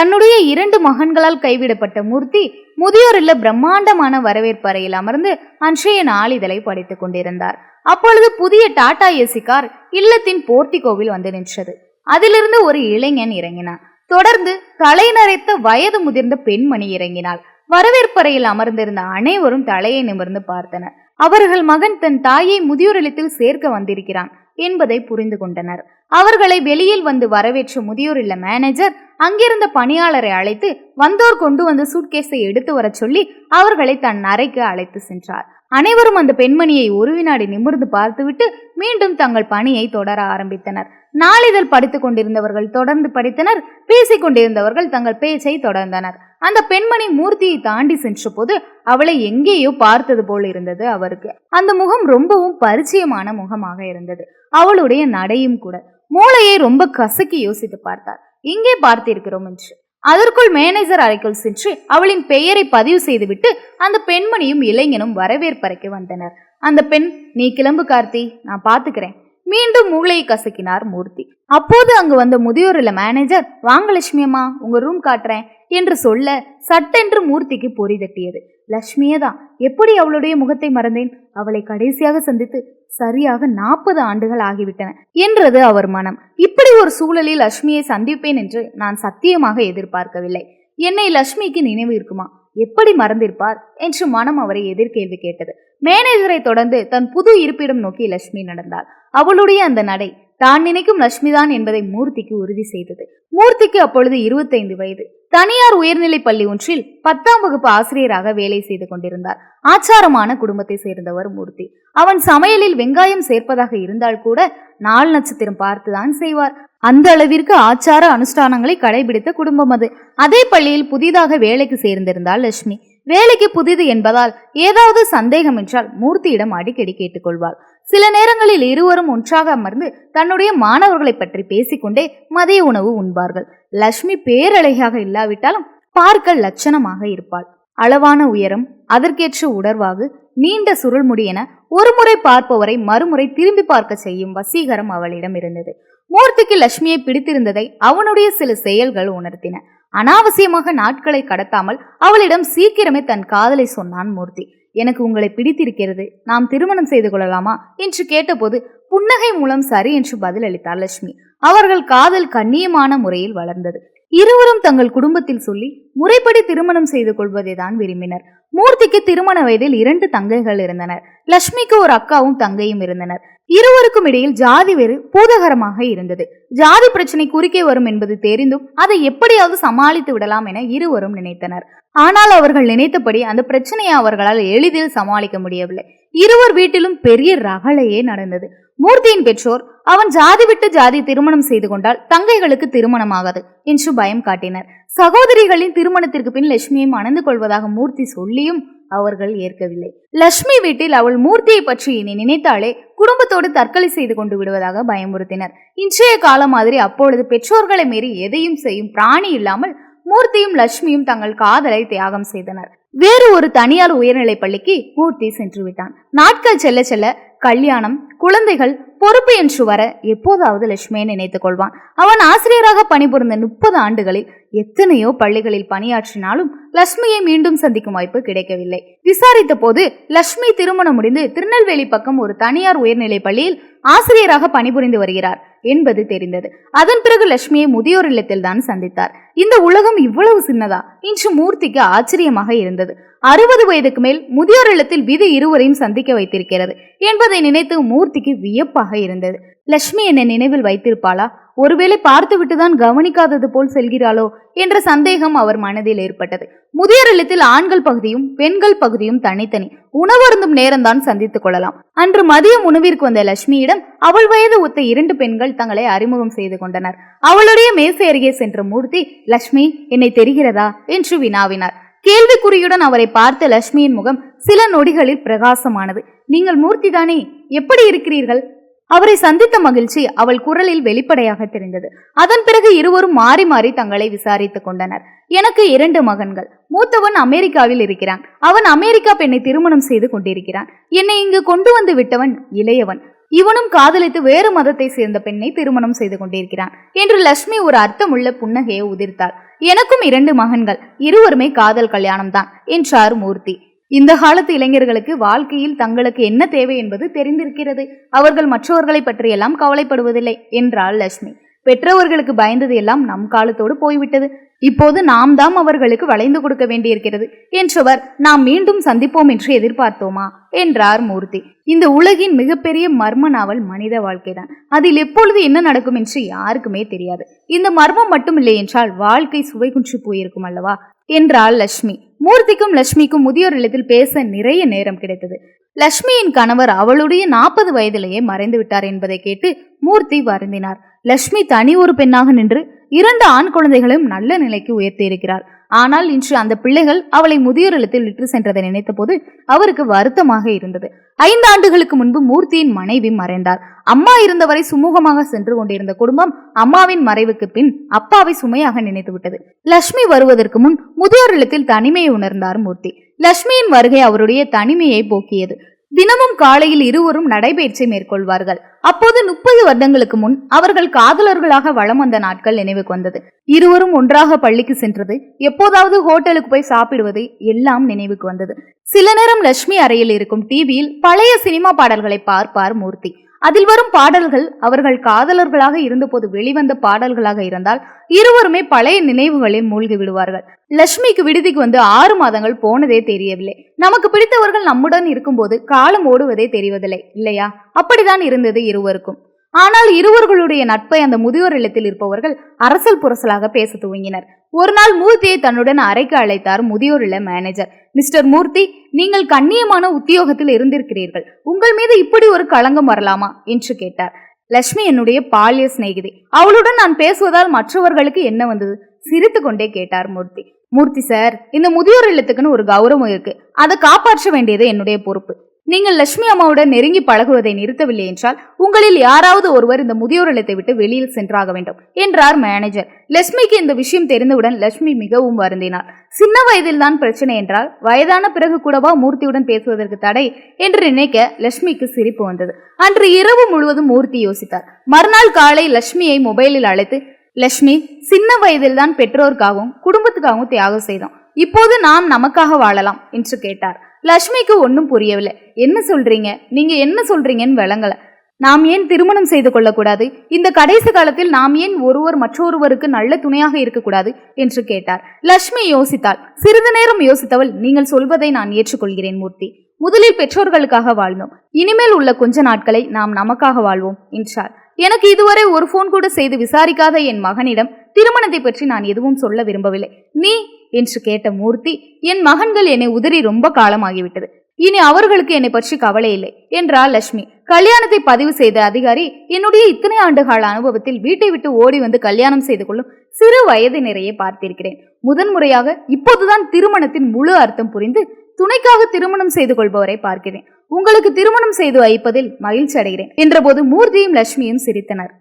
தன்னுடைய இரண்டு மகன்களால் கைவிடப்பட்ட மூர்த்தி முதியோர் இல்ல பிரம்மாண்டமான வரவேற்பறையில் அமர்ந்து அன்றைய நாளிதழை படித்துக் கொண்டிருந்தார். அப்பொழுது புதிய டாடா ஏசி கார் இல்லத்தின் போர்த்திகோவில் வந்து நின்றது. அதிலிருந்து ஒரு இளைஞன் இறங்கினான். தொடர்ந்து தலை நரைத்த வயது முதிர்ந்த பெண்மணி இறங்கினாள். வரவேற்பறையில் அமர்ந்திருந்த அனைவரும் தலையை நிமிர்ந்து பார்த்தனர். அவர்கள் மகன் தன் தாயை முதியோர் இல்லத்தில் சேர்க்க வந்திருக்கிறான். என்பதை புரிந்து கொண்டனர். அவர்களை வெளியில் வந்து வரவேற்ற முதியோர் இல்ல மேனேஜர் அங்கிருந்த பணியாளரை அழைத்து வந்தோர் கொண்டு வந்த சூட்கேஸை எடுத்து வரச் சொல்லி அவர்களை தன் அறைக்கு அழைத்து சென்றார். அனைவரும் அந்த பெண்மணியை ஒரு வினாடி நிமிர்ந்து பார்த்துவிட்டு மீண்டும் தங்கள் பணியை தொடர ஆரம்பித்தனர். நாளிதழ் படித்துக் கொண்டிருந்தவர்கள் தொடர்ந்து படித்தனர். பேசிக் கொண்டிருந்தவர்கள் தங்கள் பேச்சை தொடர்ந்தனர். அந்த பெண்மணி மூர்த்தியை தாண்டி சென்றபோது அவளை எங்கேயோ பார்த்தது போல் இருந்தது அவருக்கு. அந்த முகம் ரொம்பவும் பரிச்சயமான முகமாக இருந்தது. அவளுடைய நடையும் கூட. மூளையை ரொம்ப கசக்கி யோசித்து பார்த்தார் இங்கே பார்த்திருக்கிறோம் என்று. அதற்குள் மேனேஜர் அறைக்குள் சென்று அவளின் பெயரை பதிவு செய்துவிட்டு அந்த பெண்மணியும் இளைஞனும் வரவேற்பறைக்கு வந்தனர். அந்த பெண் நீ கிளம்பு கார்த்தி நான் பாத்துக்கிறேன். மீண்டும் மூளையை கசக்கினார் மூர்த்தி. அப்போது அங்கு வந்த முதியோர் இல்ல மேனேஜர் வாங்க லட்சுமி அம்மா உங்க ரூம் காட்டுறேன் என்று சொல்ல சட்டென்று மூர்த்திக்கு பொறி தட்டியது. லட்சுமியே தான் எப்படி அவளுடைய முகத்தை மறந்தேன்? அவளை கடைசியாக சந்தித்து சரியாக நாற்பது ஆண்டுகள் ஆகிவிட்டன என்றது அவர் மனம். இப்ப ஒரு சூழலில் லக்ஷ்மியை சந்திப்பேன் என்று நான் சத்தியமாக எதிர்பார்க்கவில்லை. என்னை லட்சுமிக்கு நினைவு இருக்குமா? எப்படி மறந்திருப்பார்? என்று மனம் அவரை எதிர்கேள்வி கேட்டது. மேனேஜரை தொடர்ந்து தன் புது இருப்பிடம் நோக்கி லட்சுமி நடந்தாள். அவளுடைய அந்த நடை தான் நினைக்கும் லட்சுமிதான் என்பதை மூர்த்திக்கு உறுதி செய்தது. மூர்த்திக்கு அப்பொழுது இருபத்தைந்து வயது. தனியார் உயர்நிலை பள்ளி ஒன்றில் பத்தாம் வகுப்பு ஆசிரியராக வேலை செய்து கொண்டிருந்தார். ஆச்சாரமான குடும்பத்தை சேர்ந்தவர் மூர்த்தி. அவன் சமையலில் வெங்காயம் சேர்ப்பதாக இருந்தால் கூட நாள் நட்சத்திரம் பார்த்துதான் செய்வார். அந்த அளவிற்கு ஆச்சார அனுஷ்டானங்களை கடைபிடித்த குடும்பம் அது. அதே பள்ளியில் புதிதாக வேலைக்கு சேர்ந்திருந்தாள் லட்சுமி. வேலைக்கு புதிது என்பதால் ஏதாவது சந்தேகம் என்றால் மூர்த்தியிடம் அடிக்கடி கேட்டுக்கொள்வாள். சில நேரங்களில் இருவரும் ஒன்றாக அமர்ந்து தன்னுடைய மாணவர்களை பற்றி பேசிக்கொண்டே மதிய உணவு உண்பார்கள். லட்சுமி பேரழகியாக இல்லாவிட்டாலும் பார்க்க லட்சணமாக இருப்பாள். அளவான உயரம் அதற்கேற்ற உடர்வாகு நீண்ட சுருள்முடி என ஒருமுறை பார்ப்பவரை மறுமுறை திரும்பி பார்க்க செய்யும் வசீகரம் அவளிடம் இருந்தது. மூர்த்திக்கு லட்சுமியை பிடித்திருந்ததை அவனுடைய சில செயல்கள் உணர்த்தின. அனாவசியமாக நாட்களை கடத்தாமல் அவளிடம் சீக்கிரமே தன் காதலை சொன்னான் மூர்த்தி. எனக்கு உங்களை பிடித்திருக்கிறது. நாம் திருமணம் செய்து கொள்ளலாமா? என்று கேட்டபோது புன்னகை மூலம் சரி என்று பதிலளித்தார் லட்சுமி. அவர்கள் காதல் கண்ணியமான முறையில் வளர்ந்தது. இருவரும் தங்கள் குடும்பத்தில் சொல்லி முறைப்படி திருமணம் செய்து கொள்வதை தான் விரும்பினர். மூர்த்திக்கு திருமண வயதில் இரண்டு தங்கைகள் இருந்தனர். லட்சுமிக்கு ஒரு அக்காவும் தங்கையும் இருந்தனர். இருவருக்கும் இடையில் ஜாதி வேறு பூதகரமாக இருந்தது. ஜாதி பிரச்சனை குறுக்கே வரும் என்பது தெரிந்தும் அதை எப்படியாவது சமாளித்து விடலாம் என இருவரும் நினைத்தனர். ஆனால் அவர்கள் நினைத்தபடி அந்த பிரச்சனையை அவர்களால் எளிதில் சமாளிக்க முடியவில்லை. இருவர் வீட்டிலும் பெரிய ரகளையே நடந்தது. மூர்த்தியின் பெற்றோர் அவன் ஜாதி விட்டு ஜாதி திருமணம் செய்து கொண்டால் தங்கைகளுக்கு திருமணமாகாது என்று பயம் காட்டினர். சகோதரிகளின் திருமணத்திற்கு பின் லட்சுமியை மணந்து கொள்வதாக மூர்த்தி சொல்லியும் அவர்கள் ஏற்கவில்லை. லட்சுமி வீட்டில் அவள் மூர்த்தியை பற்றி இனி நினைத்தாலே குடும்பத்தோடு தற்கொலை செய்து கொண்டு விடுவதாக பயமுறுத்தினர். இன்றைய காலம் மாதிரி அப்பொழுது பெற்றோர்களை மீறி எதையும் செய்யும் பிராணி இல்லாமல் மூர்த்தியும் லட்சுமியும் தங்கள் காதலை தியாகம் செய்தனர். வேறு ஒரு தனியார் உயர்நிலை பள்ளிக்கு மூர்த்தி சென்று விட்டான். நாட்கள் செல்ல செல்ல கல்யாணம் குழந்தைகள் பொறுப்பு என்று வர எப்போதாவது லட்சுமியை நினைத்துக் கொள்வான். அவன் ஆசிரியராக பணிபுரிந்த முப்பது ஆண்டுகளில் எத்தனையோ பள்ளிகளில் பணியாற்றினாலும் லட்சுமியை மீண்டும் சந்திக்கும் வாய்ப்பு கிடைக்கவில்லை. விசாரித்த போது லட்சுமி திருமணம் முடிந்து திருநெல்வேலி பக்கம் ஒரு தனியார் உயர்நிலை பள்ளியில் ஆசிரியராக பணிபுரிந்து வருகிறார். என்பது தெரிந்தது. அதன் பிறகு லட்சுமியை முதியோர் இல்லத்தில் தான் சந்தித்தார். இந்த உலகம் இவ்வளவு சின்னதா? இன்று மூர்த்திக்கு ஆச்சரியமாக இருந்தது. அறுபது வயதுக்கு மேல் முதியோர் இல்லத்தில் விதி இருவரையும் சந்திக்க வைத்திருக்கிறது என்பதை நினைத்து மூர்த்திக்கு வியப்பாக இருந்தது. லட்சுமி என்னை நினைவில் வைத்திருப்பாளா? ஒருவேளை பார்த்துவிட்டுதான் கவனிக்காதது போல் செல்கிறாளோ? என்ற சந்தேகம் அவர் மனதில் ஏற்பட்டது. முதியோர் இல்லத்தில் ஆண்கள் பகுதியும் பெண்கள் பகுதியும் தனித்தனி. உணவருந்தும் நேரம்தான் சந்தித்துக் கொள்ளலாம். அன்று மதியம் உணவிற்கு வந்த லட்சுமியிடம் அவள் வயது ஒத்த இரண்டு பெண்கள் தங்களை அறிமுகம் செய்து கொண்டனர். அவளுடைய மேசை அருகே சென்ற மூர்த்தி லட்சுமி என்னை தெரிகிறதா? என்று வினாவினார். கேள்விக்குறியுடன் அவரை பார்த்த லட்சுமியின் முகம் சில நொடிகளில் பிரகாசமானது. நீங்கள் மூர்த்தி தானே? எப்படி இருக்கிறீர்கள்? அவரை சந்தித்த மகிழ்ச்சி அவள் குரலில் வெளிப்படையாக தெரிந்தது. அதன் பிறகு இருவரும் மாறி மாறி தங்களை விசாரித்துக் கொண்டனர். எனக்கு இரண்டு மகன்கள். மூத்தவன் அமெரிக்காவில் இருக்கிறான். அவன் அமெரிக்கா பெண்ணை திருமணம் செய்து கொண்டிருக்கிறான். என்னை இங்கு கொண்டு வந்து விட்டவன் இளையவன். இவனும் காதலித்து வேறு மதத்தை சேர்ந்த பெண்ணை திருமணம் செய்து கொண்டிருக்கிறான் என்று லட்சுமி ஒரு அர்த்தமுள்ள புன்னகையை உதிர்த்தாள். எனக்கும் இரண்டு மகன்கள். இருவருமே காதல் கல்யாணம் தான் என்றார் மூர்த்தி. இந்த காலத்து இளைஞர்களுக்கு வாழ்க்கையில் தங்களுக்கு என்ன தேவை என்பது தெரிந்திருக்கிறது. அவர்கள் மற்றவர்களை பற்றியெல்லாம் கவலைப்படுவதில்லை என்றாள் லட்சுமி பெற்றவர்களுக்கு பயந்தது எல்லாம் நம் காலத்தோடு போய்விட்டது. இப்போது நாம் தாம் அவர்களுக்கு வளைந்து கொடுக்க வேண்டியிருக்கிறது. என்றவர் நாம் மீண்டும் சந்திப்போம் என்று எதிர்பார்த்தோமா? என்றார் மூர்த்தி. இந்த உலகின் மிகப்பெரிய மர்ம நாவல் மனித வாழ்க்கைதான். அதில் எப்பொழுது என்ன நடக்கும் என்று யாருக்குமே தெரியாது. இந்த மர்மம் மட்டும் இல்லை என்றால் வாழ்க்கை சுவை குன்றி போயிருக்கும் அல்லவா? என்றாள் லட்சுமி மூர்த்திக்கும் லட்சுமிக்கும் முதியோர் இல்லத்தில் பேச நிறைய நேரம் கிடைத்தது. லட்சுமியின் கணவர் அவளுடைய நாற்பது வயதிலேயே மறைந்து விட்டார் என்பதை கேட்டு மூர்த்தி வருந்தினார். லட்சுமி தனி ஒரு பெண்ணாக நின்று இரண்டு ஆண் குழந்தைகளையும் நல்ல நிலைக்கு உயர்த்தி இருக்கிறார். ஆனால் இன்று அந்த பிள்ளைகள் அவளை முதியோர் இல்லத்தில் விட்டு சென்றதை நினைத்தபோது அவருக்கு வருத்தமாக இருந்தது. ஐந்து ஆண்டுகளுக்கு முன்பு மூர்த்தியின் மனைவி மறைந்தார். அம்மா இருந்தவரை சுமூகமாக சென்று கொண்டிருந்த குடும்பம் அம்மாவின் மறைவுக்கு பின் அப்பாவை சுமையாக நினைத்து விட்டது. லட்சுமி வருவதற்கு முன் முதியோர் தனிமையை உணர்ந்தார் மூர்த்தி. லட்சுமியின் வருகை அவருடைய தனிமையை போக்கியது. தினமும் காலையில் இருவரும் நடைபயிற்சி மேற்கொள்வார்கள். அப்போது முப்பது வருடங்களுக்கு முன் அவர்கள் காதலர்களாக வலம் வந்த நாட்கள் நினைவுக்கு வந்தது. இருவரும் ஒன்றாக பள்ளிக்கு சென்றது. எப்போதாவது ஹோட்டலுக்கு போய் சாப்பிடுவது எல்லாம் நினைவுக்கு வந்தது. சில நேரம் லட்சுமி அறையில் இருக்கும் டிவியில் பழைய சினிமா பாடல்களை பார்ப்பார் மூர்த்தி. அதில் வரும் பாடல்கள் அவர்கள் காதலர்களாக இருந்தபோது வெளிவந்த பாடல்களாக இருந்தால் இருவருமே பழைய நினைவுகளில் மூழ்கி விடுவார்கள். லட்சுமிக்கு விடுதிக்கு வந்து ஆறு மாதங்கள் போனதே தெரியவில்லை. நமக்கு பிடித்தவர்கள் நம்முடன் இருக்கும்போது காலம் ஓடுவதே தெரிவதில்லை இல்லையா? அப்படிதான் இருந்தது இருவருக்கும். ஆனால் இருவர்களுடைய நட்பை அந்த முதியோர் இல்லத்தில் இருப்பவர்கள் அரசல் புரசலாக பேச துவங்கினர். ஒரு நாள் மூர்த்தியை தன்னுடன் அறைக்கு அழைத்தார் முதியோர் இல்ல மேனேஜர் மிஸ்டர் மூர்த்தி நீங்கள் கண்ணியமான உத்தியோகத்தில் இருந்திருக்கிறீர்கள். உங்கள் மீது இப்படி ஒரு களங்கம் வரலாமா? என்று கேட்டார். லட்சுமி என்னுடைய பால்ய சிநேகிதி. அவளுடன் நான் பேசுவதால் மற்றவர்களுக்கு என்ன வந்தது? சிரித்து கொண்டே கேட்டார் மூர்த்தி. மூர்த்தி சார் இந்த முதியோர் இல்லத்துக்குன்னு ஒரு கௌரவம் இருக்கு. அதை காப்பாற்ற வேண்டியது என்னுடைய பொறுப்பு. நீங்கள் லட்சுமி அம்மாவுடன் நெருங்கி பழகுவதை நிறுத்தவில்லை என்றால் உங்களில் யாராவது ஒருவர் இந்த முதியோர் இல்லத்தை விட்டு வெளியில் சென்றாக வேண்டும் என்றார் மேனேஜர் லட்சுமிக்கு இந்த விஷயம் தெரிந்தவுடன் லட்சுமி மிகவும் வருந்தினார் சின்ன வயதில் தான் பிரச்சனை என்றால் வயதான பிறகு கூடவா மூர்த்தியுடன் பேசுவதற்கு தடை என்று நினைக்க லட்சுமிக்கு சிரிப்பு வந்தது. அன்று இரவு முழுவதும் மூர்த்தி யோசித்தார். மறுநாள் காலை லட்சுமியை மொபைலில் அழைத்து லட்சுமி சின்ன வயதில் தான் பெற்றோருக்காகவும் குடும்பத்துக்காகவும் தியாகம் செய்தோம். இப்போது நாம் நமக்காக வாழலாம் என்று கேட்டார். லக்ஷ்மிக்கு ஒன்றும் புரியவில்லை. என்ன சொல்றீங்க? நீங்க என்ன சொல்றீங்கன்னு விளங்கல. நாம் ஏன் திருமணம் செய்து கொள்ளக்கூடாது? இந்த கடைசி காலத்தில் நாம் ஏன் ஒருவர் மற்றொருவருக்கு நல்ல துணையாக இருக்கக்கூடாது? என்று கேட்டார். லக்ஷ்மி யோசித்தாள். சிறிது நேரம் யோசித்தவள் நீங்கள் சொல்வதை நான் ஏற்றுக்கொள்கிறேன் மூர்த்தி. முதலில் பெற்றோர்களுக்காக வாழ்ந்தோம். இனிமேல் உள்ள கொஞ்ச நாட்களை நாம் நமக்காக வாழ்வோம் என்றார். எனக்கு இதுவரை ஒரு போன் கூட செய்து விசாரிக்காத என் மகனிடம் திருமணத்தை பற்றி நான் எதுவும் சொல்ல விரும்பவில்லை. நீ? என்று கேட்ட மூர்த்தி என் மகன்கள் என்னை உதறி ரொம்ப காலமாகிவிட்டது. இனி அவர்களுக்கு என்னை பற்றி கவலை இல்லை என்றாள் லட்சுமி. கல்யாணத்தை பதிவு செய்த அதிகாரி என்னுடைய இத்தனை ஆண்டுகால அனுபவத்தில் வீட்டை விட்டு ஓடி வந்து கல்யாணம் செய்து கொள்ளும் சிறு வயது நிறைய பார்த்திருக்கிறேன் முதன்முறையாக இப்போதுதான் திருமணத்தின் முழு அர்த்தம் புரிந்து துணைக்காக திருமணம் செய்து கொள்பவரை பார்க்கிறேன். உங்களுக்கு திருமணம் செய்து வைப்பதில் மகிழ்ச்சி அடைகிறேன் என்றபோது மூர்த்தியும் லட்சுமியும் சிரித்தனர்.